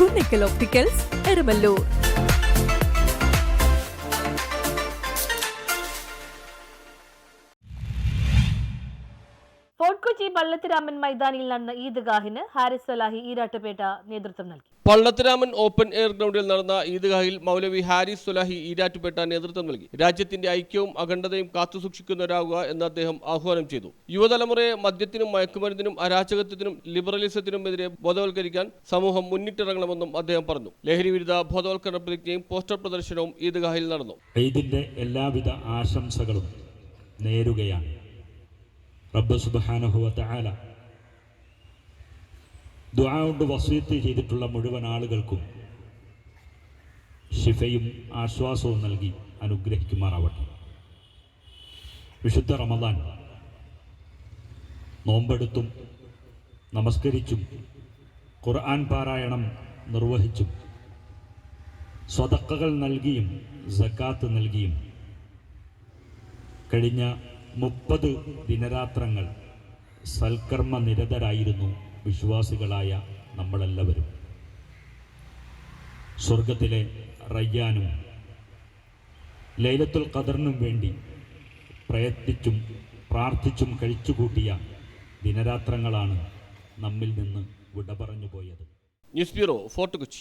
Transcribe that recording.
Kunnickal opticals Eramalloor Fort Kochi Pallathiraman മൈതാനിയിൽ നടന്ന ഈദ്ഗാഹിന് ഹാരിസ് സലാഹി ഈരാട്ടുപേട്ട നേതൃത്വം നൽകി. പള്ളത്തിരാമൻ ഓപ്പൺ എയർ ഗ്രൗണ്ടിൽ നടന്ന ഈദ്ഗാഹിൽ മൗലവി ഹാരിസ് സുലാഹി ഈരാറ്റുപേട്ട നേതൃത്വം നൽകി. രാജ്യത്തിന്റെ ഐക്യവും അഖണ്ഡതയും കാത്തുസൂക്ഷിക്കുന്നവരാകുക എന്ന് അദ്ദേഹം ആഹ്വാനം ചെയ്തു. യുവതലമുറയെ മദ്യത്തിനും മയക്കുമരുന്നിനും അരാജകത്വത്തിനും ലിബറലിസത്തിനും എതിരെ ബോധവൽക്കരിക്കാൻ സമൂഹം മുന്നിട്ടിറങ്ങണമെന്നും അദ്ദേഹം പറഞ്ഞു. ലഹരി വിരുദ്ധ ബോധവൽക്കരണ പ്രതിജ്ഞയും പോസ്റ്റർ പ്രദർശനവും ഈദ്ഗാഹിൽ നടന്നു. ഈദിന്റെ എല്ലാവിധ ആശംസകളും നേരുകയാണ്. റബ്ബ് സുബാനുഹുവ തആല ദുആ കൊണ്ട് വസീത്ത് ചെയ്തിട്ടുള്ള മുഴുവൻ ആളുകൾക്കും ഷിഫയും ആശ്വാസവും നൽകി അനുഗ്രഹിക്കുമാറാവട്ടെ. വിശുദ്ധ റമദാൻ നോമ്പെടുത്തും നമസ്കരിച്ചും ഖുർആൻ പാരായണം നിർവഹിച്ചും സ്വതക്കകൾ നൽകിയും സക്കാത്ത് നൽകിയും കഴിഞ്ഞ മുപ്പത് ദിനരാത്രങ്ങൾ സൽക്കർമ്മ നിരതരായിരുന്നു വിശ്വാസികളായ നമ്മളെല്ലാവരും. സ്വർഗത്തിലെ റയ്യാനും ലൈലത്തുൽ ഖദറിനും വേണ്ടി പ്രയത്നിച്ചും പ്രാർത്ഥിച്ചും കഴിച്ചുകൂട്ടിയ ദിനരാത്രങ്ങളാണ് നമ്മിൽ നിന്ന് വിട പറഞ്ഞു പോയത് ന്യൂസ് ബ്യൂറോ ഫോർട്ട് കൊച്ചി.